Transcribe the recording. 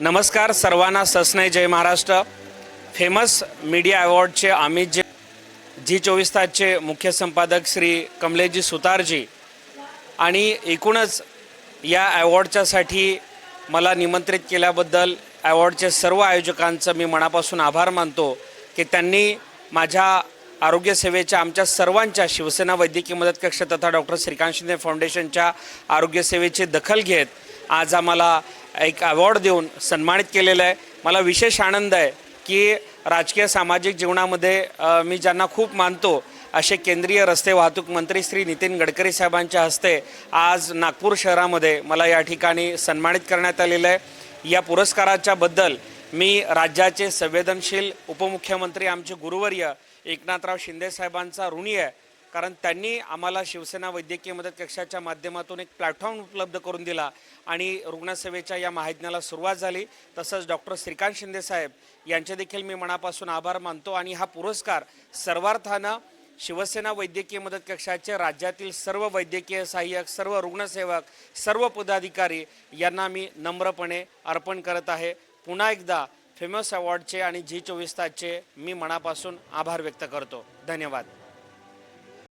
नमस्कार सर्वांना ससनाई जय महाराष्ट्र. फेमस मीडिया अवॉर्डचे अमित जे जी चोवीस तासचे मुख्य संपादक श्री कमलेशजी सुतारजी. आणि एकूणच या अवॉर्डच्यासाठी मला निमंत्रित केल्याबद्दल अवॉर्डचे सर्व आयोजकांचं मी मनापासून आभार मानतो की त्यांनी माझ्या आरोग्यसेवेच्या आमच्या सर्वांच्या शिवसेना वैद्यकीय मदत कक्ष तथा डॉक्टर श्रीकांत शिंदे फाउंडेशनच्या आरोग्यसेवेची दखल घेत आज आम्हाला एक अवॉर्ड देऊन सन्मानित केलेलं आहे. मला विशेष आनंद आहे की राजकीय सामाजिक जीवनामध्ये मी ज्यांना खूप मानतो असे केंद्रीय रस्ते वाहतूक मंत्री श्री नितीन गडकरी साहेबांच्या हस्ते आज नागपूर शहरामध्ये मला या ठिकाणी सन्मानित करण्यात आलेलं आहे. या पुरस्काराच्या बद्दल मी राज्याचे संवेदनशील उपमुख्यमंत्री आमचे गुरुवर्य एकनाथराव शिंदे साहेबांचा ऋणी आहे. कारण त्यांनी आम्हाला शिवसेना वैद्यकीय मदत कक्षाच्या माध्यमातून एक प्लॅटफॉर्म उपलब्ध करून दिला आणि रुग्णसेवेच्या या महायज्ञाला सुरुवात झाली. तसंच डॉक्टर श्रीकांत शिंदेसाहेब यांचे देखील मी मनापासून आभार मानतो आणि हा पुरस्कार सर्वार्थानं शिवसेना वैद्यकीय मदत कक्षाचे राज्यातील सर्व वैद्यकीय सहाय्यक सर्व रुग्णसेवक सर्व पदाधिकारी यांना मी नम्रपणे अर्पण करत आहे. पुन्हा एकदा फेमस अवॉर्डचे आणि जी चोवीस तासचे मी मनापासून आभार व्यक्त करतो. धन्यवाद.